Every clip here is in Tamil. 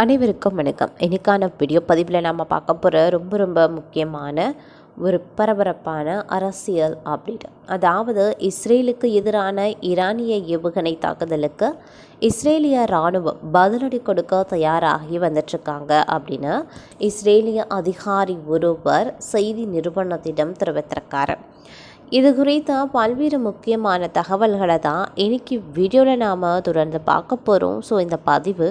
அனைவருக்கும் வணக்கம். இன்றைக்கான வீடியோ பதிவில் நாம் பார்க்க போகிற ரொம்ப ரொம்ப முக்கியமான ஒரு பரபரப்பான அரசியல் அப்டேட் அதாவது இஸ்ரேலுக்கு எதிரான ஈரானிய ஏவுகணை தாக்குதலுக்கு இஸ்ரேலிய இராணுவம் பதிலடி கொடுக்க தயாராகி வந்துட்டுருக்காங்க அப்படின்னு இஸ்ரேலிய அதிகாரி ஒருவர் செய்தி நிறுவனத்திடம் தெரிவித்திருக்காரு. இது குறித்த பல்வேறு முக்கியமான தகவல்களை தான் இன்னைக்கு வீடியோவில் நாம் தொடர்ந்து பார்க்க போகிறோம் ஸோ இந்த பதிவு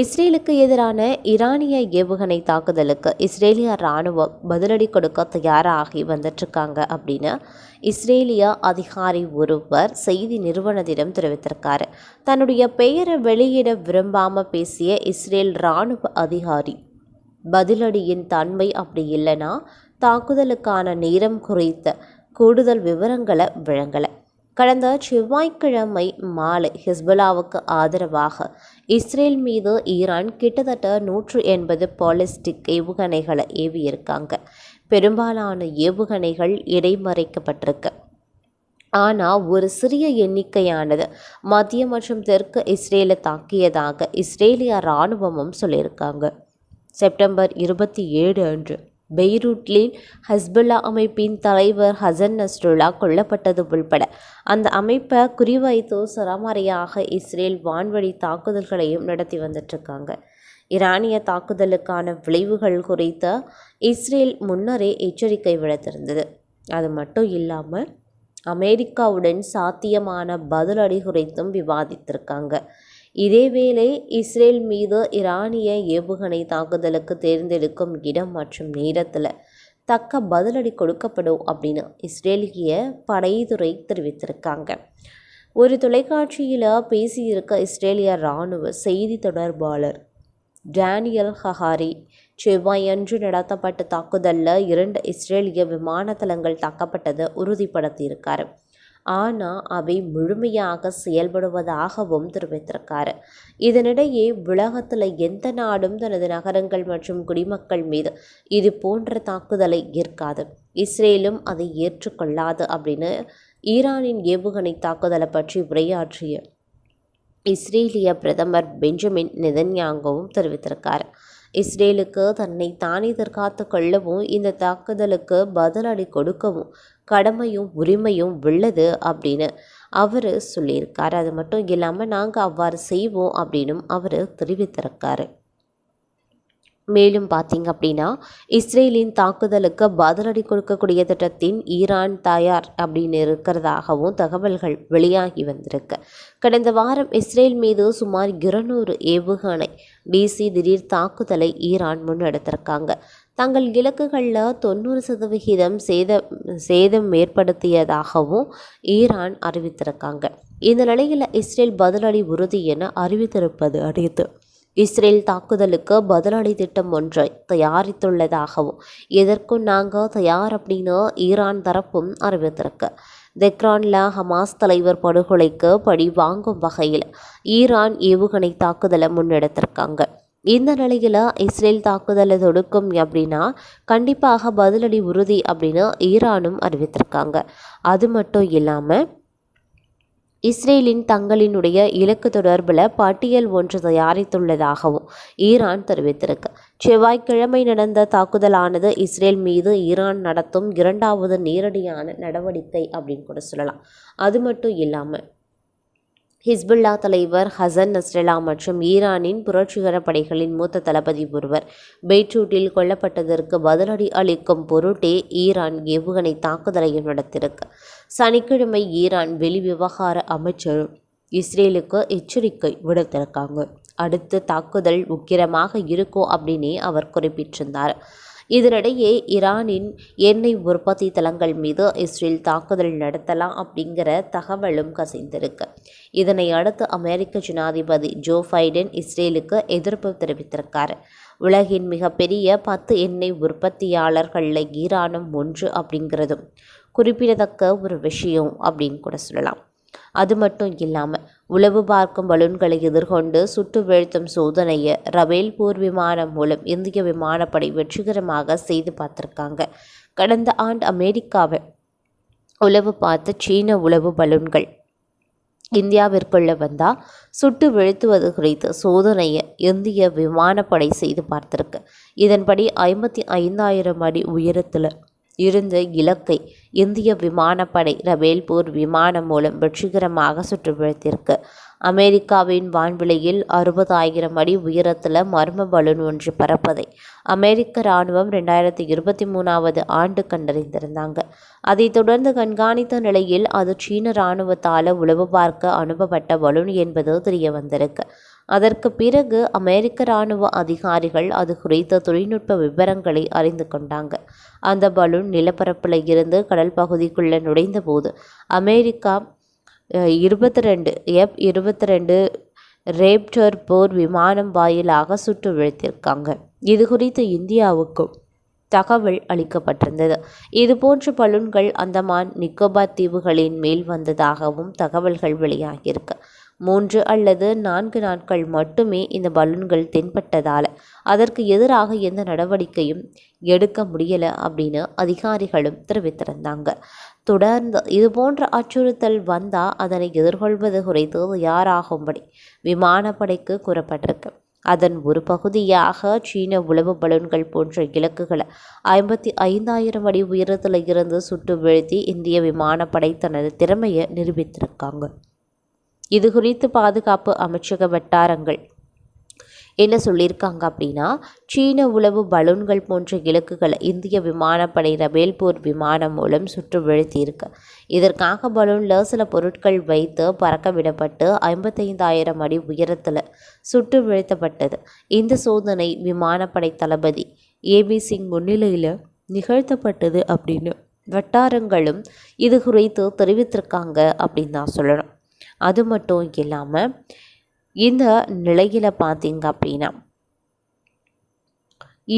இஸ்ரேலுக்கு எதிரான ஈரானிய ஏவுகணை தாக்குதலுக்கு இஸ்ரேலிய இராணுவம் பதிலடி கொடுக்க தயாராகி வந்துட்டுருக்காங்க அப்படின்னு இஸ்ரேலிய அதிகாரி ஒருவர் செய்தி நிறுவனத்திடம் தெரிவித்திருக்காரு. தன்னுடைய பெயரை வெளியிட விரும்பாமல் பேசிய இஸ்ரேல் இராணுவ அதிகாரி பதிலடியின் தன்மை அப்படி இல்லைன்னா தாக்குதலுக்கான நேரம் குறித்த கூடுதல் விவரங்களை வழங்கலை. கடந்த செவ்வாய்க்கிழமை மாலை ஹிஸ்புல்லாவுக்கு ஆதரவாக இஸ்ரேல் மீது ஈரான் கிட்டத்தட்ட நூற்று எண்பது பாலிஸ்டிக் ஏவுகணைகளை ஏவியிருக்காங்க. பெரும்பாலான ஏவுகணைகள் இடைமறைக்கப்பட்டிருக்கு. ஆனால் ஒரு சிறிய எண்ணிக்கையானது மத்திய மற்றும் தெற்கு இஸ்ரேலை தாக்கியதாக இஸ்ரேலிய இராணுவமும் சொல்லியிருக்காங்க. செப்டம்பர் இருபத்தி ஏழு அன்று பெய்ரூட்டில் ஹஸ்புல்லா அமைப்பின் தலைவர் ஹசன் நஸ்ருல்லா கொல்லப்பட்டது உள்பட அந்த அமைப்பை குறிவைத்து சரமாரியாக இஸ்ரேல் வான்வழி தாக்குதல்களையும் நடத்தி வந்துட்டுருக்காங்க. ஈரானிய தாக்குதலுக்கான விளைவுகள் குறித்த இஸ்ரேல் முன்னரே எச்சரிக்கை விடுத்திருந்தது. அது மட்டும் இல்லாமல் அமெரிக்காவுடன் சாத்தியமான பதிலடி குறித்தும் விவாதித்திருக்காங்க. இதேவேளை இஸ்ரேல் மீது ஈரானிய ஏவுகணை தாக்குதலுக்கு தேர்ந்தெடுக்கும் இடம் மற்றும் நேரத்தில் தக்க பதிலடி கொடுக்கப்படும் அப்படின்னு இஸ்ரேலிய படைத்துறை தெரிவித்திருக்காங்க. ஒரு தொலைக்காட்சியில் பேசியிருக்க இஸ்ரேலிய இராணுவ செய்தி தொடர்பாளர் டேனியல் ஹஹாரி செவ்வாயன்று நடத்தப்பட்ட தாக்குதலில் இரண்டு இஸ்ரேலிய விமான தளங்கள் தாக்கப்பட்டதை உறுதிப்படுத்தியிருக்காரு. ஆனால் அவை முழுமையாக செயல்படுவதாகவும் தெரிவித்திருக்காரு இதனிடையே உலகத்தில் எந்த நாடும் தனது நகரங்கள் மற்றும் குடிமக்கள் மீது இது போன்ற தாக்குதலை ஏற்காது. இஸ்ரேலும் அதை ஏற்றுக்கொள்ளாது அப்படின்னு ஈரானின் ஏவுகணை தாக்குதலை பற்றி உரையாற்றிய இஸ்ரேலிய பிரதமர் பெஞ்சமின் நெதன்யாங்கவும் தெரிவித்திருக்கார். இஸ்ரேலுக்கு தன்னை தானே தற்காத்து கொள்ளவும் இந்த தாக்குதலுக்கு பதிலடி கொடுக்கவும் கடமையும் உரிமையும் உள்ளது அப்படின்னு அவர் சொல்லியிருக்காரு. அது மட்டும் இல்லாமல் நாங்கள் அவ்வாறு செய்வோம் அப்படின்னும் அவர் தெரிவித்திருக்காரு. மேலும் பார்த்தீங்க அப்படின்னா இஸ்ரேலின் தாக்குதலுக்கு பதிலடி கொடுக்கக்கூடிய திட்டத்தின் ஈரான் தயார் அப்படின்னு இருக்கிறதாகவும் தகவல்கள் வெளியாகி வந்திருக்கு. கடந்த வாரம் இஸ்ரேல் மீது சுமார் இருநூறு ஏவுகணை டிசி திடீர் தாக்குதலை ஈரான் முன்னெடுத்திருக்காங்க. தங்கள் இலக்குகளில் தொண்ணூறு சதவிகிதம் சேத சேதம் ஏற்படுத்தியதாகவும் ஈரான் அறிவித்திருக்காங்க. இந்த நிலையில் இஸ்ரேல் பதிலடி உறுதி என அறிவித்திருப்பது அடுத்து. இஸ்ரேல் தாக்குதலுக்கு பதிலடி திட்டம் ஒன்றை தயாரித்துள்ளதாகவும் எதற்கும் நாங்கள் தயார் அப்படின்னு ஈரான் தரப்பும் அறிவித்திருக்கு. தெக்ரான்ல ஹமாஸ் தலைவர் படுகொலைக்கு படி வாங்கும் வகையில் ஈரான் ஏவுகணை தாக்குதலை முன்னெடுத்திருக்காங்க. இந்த நிலையில் இஸ்ரேல் தாக்குதலை தொடுக்கும் அப்படின்னா கண்டிப்பாக பதிலடி உறுதி அப்படின்னு ஈரானும் அறிவித்திருக்காங்க. அது மட்டும் இல்லாமல் இஸ்ரேலின் தங்களினுடைய இலக்கு தொடர்பில் பட்டியல் ஒன்று தயாரித்துள்ளதாகவும் ஈரான் தெரிவித்திருக்கு. செவ்வாய்க்கிழமை நடந்த தாக்குதலானது இஸ்ரேல் மீது ஈரான் நடத்தும் இரண்டாவது நேரடியான நடவடிக்கை அப்படின்னு கூட சொல்லலாம். அது மட்டும் இல்லாமல் ஹிஸ்புல்லா தலைவர் ஹசன் நஸ்ரலா மற்றும் ஈரானின் புரட்சிகர படைகளின் மூத்த தளபதி ஒருவர். பெய்ட்ரூட்டில் கொல்லப்பட்டதற்கு பதிலடி அளிக்கும் பொருட்டே ஈரான் ஏவுகணை தாக்குதலையும் நடத்திருக்கு சனிக்கிழமை ஈரான் வெளிவிவகார அமைச்சரும் இஸ்ரேலுக்கு எச்சரிக்கை விடுத்திருக்காங்க. அடுத்த தாக்குதல் உக்கிரமாக இருக்கும் அப்படின்னே அவர் குறிப்பிட்டிருந்தார். இதனிடையே ஈரானின் எண்ணெய் உற்பத்தி தளங்கள் மீது இஸ்ரேல் தாக்குதல் நடத்தலாம் அப்படிங்கிற தகவலும் கசிந்திருக்கு. இதனை அடுத்து அமெரிக்க ஜனாதிபதி ஜோ பைடன் இஸ்ரேலுக்கு எதிர்ப்பு தெரிவித்திருக்கார். உலகின் மிகப்பெரிய பத்து எண்ணெய் உற்பத்தியாளர்களில் ஈரானும் ஒன்று அப்படிங்கிறதும் குறிப்பிடத்தக்க ஒரு விஷயம் அப்படின்னு கூட சொல்லலாம். அது மட்டும் இல்லாமல் உளவு பார்க்கும் பலூன்களை எதிர்கொண்டு சுட்டு வீழ்த்தும் சோதனையை ரபேல் போர் விமானம் மூலம் இந்திய விமானப்படை வெற்றிகரமாக செய்து பார்த்துருக்காங்க. கடந்த ஆண்டு அமெரிக்காவை உளவு பார்த்த சீன உளவு பலூன்கள் இந்தியாவிற்குள்ளே வந்தால் சுட்டு வீழ்த்துவது குறித்து சோதனையை இந்திய விமானப்படை செய்து பார்த்துருக்கு. இதன்படி ஐம்பத்தி ஐந்தாயிரம் அடி உயரத்தில் இருந்த இலக்கை இந்திய விமானப்படை ரபேல் போர் விமானம் மூலம் வெற்றிகரமாக சுட்டு அமெரிக்காவின் வான்வெளியில் அறுபதாயிரம் அடி உயரத்தில் மர்ம பலூன் ஒன்று பறப்பதை அமெரிக்க இராணுவம் ரெண்டாயிரத்தி இருபத்தி மூணாவது ஆண்டு கண்டறிந்திருந்தாங்க. அதைத் தொடர்ந்து கண்காணித்த நிலையில் அது சீன இராணுவத்தால் உளவு பார்க்க அனுப்பப்பட்ட பலூன் என்பது தெரிய வந்திருக்கு. அதற்கு பிறகு அமெரிக்க இராணுவ அதிகாரிகள் அது குறித்த தொழில்நுட்ப விவரங்களை அறிந்து கொண்டாங்க. அந்த பலூன் நிலப்பரப்பில் இருந்து கடல் பகுதிக்குள்ளே நுழைந்த போது அமெரிக்கா இருபத்தி ரெண்டு எஃப் இருபத்தி ரெண்டு ரேப்டர் போர் விமானம் வாயிலாக சுட்டு வீழ்த்தியிருக்காங்க இது குறித்து இந்தியாவுக்கும் தகவல் அளிக்கப்பட்டிருந்தது. இதுபோன்ற பலூன்கள் அந்தமான் நிக்கோபார் தீவுகளின் மேல் வந்ததாகவும் தகவல்கள் வெளியாகியிருக்கு. மூன்று அல்லது நான்கு நாட்கள் மட்டுமே இந்த பலூன்கள் தென்பட்டதால் அதற்கு எதிராக எந்த நடவடிக்கையும் எடுக்க முடியலை அப்படின்னு அதிகாரிகளும் தெரிவித்திருந்தாங்க. தொடர்ந்து இது போன்ற அச்சுறுத்தல் வந்தால் அதனை எதிர்கொள்வது குறித்து தயாராகும்படி விமானப்படைக்கு கூறப்பட்டிருக்கு. அதன் ஒரு பகுதியாக சீன உளவு பலூன்கள் போன்ற இலக்குகளை ஐம்பத்தி ஐந்தாயிரம் அடி உயரத்தில் இருந்து சுட்டு வீழ்த்தி இந்திய விமானப்படை தனது திறமையை நிரூபித்திருக்காங்க. இது குறித்து பாதுகாப்பு அமைச்சக வட்டாரங்கள் என்ன சொல்லியிருக்காங்க அப்படின்னா சீன உளவு பலூன்கள் போன்ற இலக்குகளை இந்திய விமானப்படை ரபேல் போர் விமானம் மூலம் சுற்று வீழ்த்தியிருக்கு இதற்காக பலூனில் சில பொருட்கள் வைத்து பறக்க விடப்பட்டு ஐம்பத்தைந்தாயிரம் அடி உயரத்தில் சுட்டு வீழ்த்தப்பட்டது இந்த சோதனை விமானப்படை தளபதி ஏபி சிங் முன்னிலையில் நிகழ்த்தப்பட்டது அப்படின்னு வட்டாரங்களும் இது குறித்து தெரிவித்திருக்காங்க அப்படின்னு தான் சொல்லணும். அது மட்டும் இல்லாமல் இந்த நிலையில் பார்த்தீங்க அப்படின்னா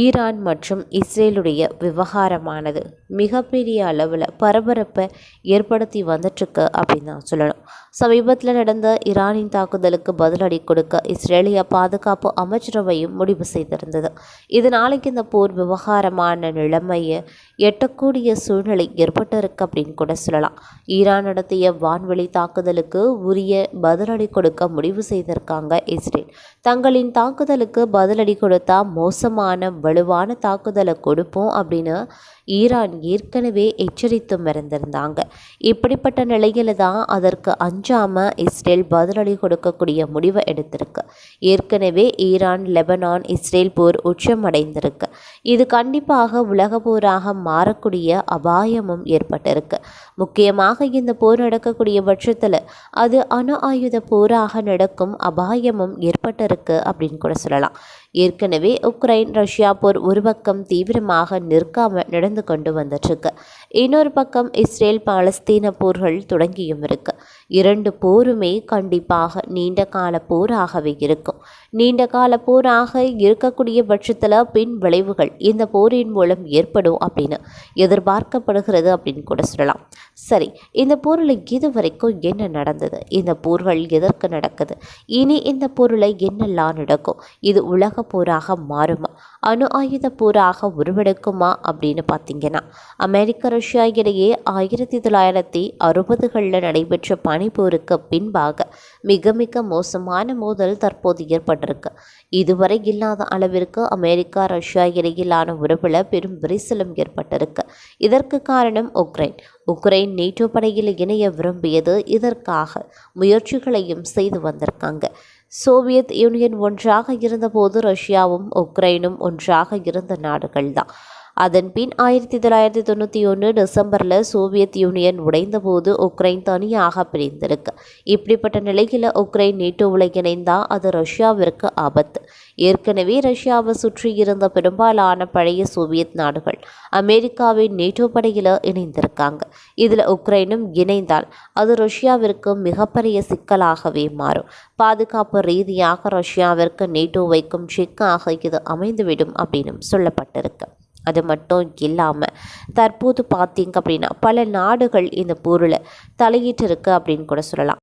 ஈரான் மற்றும் இஸ்ரேலுடைய விவகாரமானது மிகப்பெரிய அளவில் பரபரப்பை ஏற்படுத்தி வந்துட்டுருக்கு அப்படின்னு தான் சொல்லணும். சமீபத்தில் நடந்த ஈரானின் தாக்குதலுக்கு பதிலடி கொடுக்க இஸ்ரேலிய பாதுகாப்பு அமைச்சரவையும் முடிவு செய்திருந்தது. இது நாளைக்கு இந்த போர் விவகாரமான நிலைமையை எட்டக்கூடிய சூழ்நிலை ஏற்பட்டிருக்கு அப்படின்னு கூட சொல்லலாம். ஈரான் நடத்திய வான்வெளி தாக்குதலுக்கு உரிய பதிலடி கொடுக்க முடிவு செய்திருக்காங்க இஸ்ரேல். தங்களின் தாக்குதலுக்கு பதிலடி கொடுத்தா மோசமான வலுவான தாக்குதலை கொடுப்போம் அப்படின்னு ஈரான் ஏற்கனவே எச்சரித்தும் இருந்திருந்தாங்க இப்படிப்பட்ட நிலையில தான் அதற்கு அஞ்சாமல் இஸ்ரேல் பதிலடி கொடுக்கக்கூடிய முடிவை எடுத்திருக்கு. ஏற்கனவே ஈரான் லெபனான் இஸ்ரேல் போர் உச்சமடைந்திருக்கு. இது கண்டிப்பாக உலக போராக மாறக்கூடிய அபாயமும் ஏற்பட்டிருக்கு. முக்கியமாக இந்த போர் நடக்கக்கூடிய பட்சத்தில் அது அணு ஆயுத போராக நடக்கும் அபாயமும் ஏற்பட்டிருக்கு அப்படின்னு கூட சொல்லலாம். ஏற்கனவே உக்ரைன் ரஷ்யா போர் ஒரு பக்கம் தீவிரமாக நிற்காம நடந்து கொண்டு வந்துட்டுருக்கு. இன்னொரு பக்கம் இஸ்ரேல் பாலஸ்தீன போர்கள் தொடங்கியும் இருக்கு. இரண்டு போருமே கண்டிப்பாக நீண்ட கால போராகவே இருக்கும். நீண்ட கால போராக இருக்கக்கூடிய பட்சத்தில் பின் விளைவுகள் இந்த போரின் மூலம் ஏற்படும் அப்படின்னு எதிர்பார்க்கப்படுகிறது அப்படின்னு கூட சொல்லலாம். சரி இந்த போரில் இதுவரைக்கும் என்ன நடந்தது? இந்த போர்கள் எதற்கு நடக்குது? இனி இந்த போரில் என்னெல்லாம் நடக்கும்? இது உலக போராக மாறுமா? அணு ஆயுத போராக உருவெடுக்குமா அப்படின்னு பார்த்தீங்கன்னா அமெரிக்க ரஷ்யா இடையே ஆயிரத்தி தொள்ளாயிரத்தி அறுபதுகளில் நடைபெற்ற பனிப்போருக்கு பின்பாக மிக மிக மோசமான மோதல் தற்போது ஏற்பட்டிருக்கு. இதுவரை இல்லாத அளவிற்கு அமெரிக்கா ரஷ்யா இடையிலான உறவில் பெரும் விரிசலும் ஏற்பட்டிருக்கு. இதற்கு காரணம் உக்ரைன். உக்ரைன் நேட்டோ படையில் இணைய விரும்பியது இதற்காக முயற்சிகளையும் செய்து வந்திருக்காங்க. சோவியத் யூனியன் ஒன்றாக இருந்தபோது ரஷ்யாவும் உக்ரைனும் ஒன்றாக இருந்த நாடுகள்தான். தான் அதன்பின் ஆயிரத்தி தொள்ளாயிரத்தி தொண்ணூற்றி ஒன்று டிசம்பரில் சோவியத் யூனியன் உடைந்தபோது உக்ரைன் தனியாக பிரிந்திருக்கு. இப்படிப்பட்ட நிலையில் உக்ரைன் நேட்டோவில் இணைந்தால் அது ரஷ்யாவிற்கு ஆபத்து. ஏற்கனவே ரஷ்யாவை சுற்றி இருந்த பெரும்பாலான பழைய சோவியத் நாடுகள் அமெரிக்காவின் நேட்டோ படையில் இணைந்திருக்காங்க. இதில் உக்ரைனும் இணைந்தால் அது ரஷ்யாவிற்கு மிகப்பெரிய சிக்கலாகவே மாறும். பாதுகாப்பு ரீதியாக ரஷ்யாவிற்கு நேட்டோ வைக்கும் செக்காக இது அமைந்துவிடும் அப்படின்னு சொல்லப்பட்டிருக்கு. அது மட்டும் இல்லாமல் தற்போது பார்த்தீங்க அப்படின்னா பல நாடுகள் இந்த போரில் தலையிட்டு இருக்கு அப்படின்னு கூட சொல்லலாம்.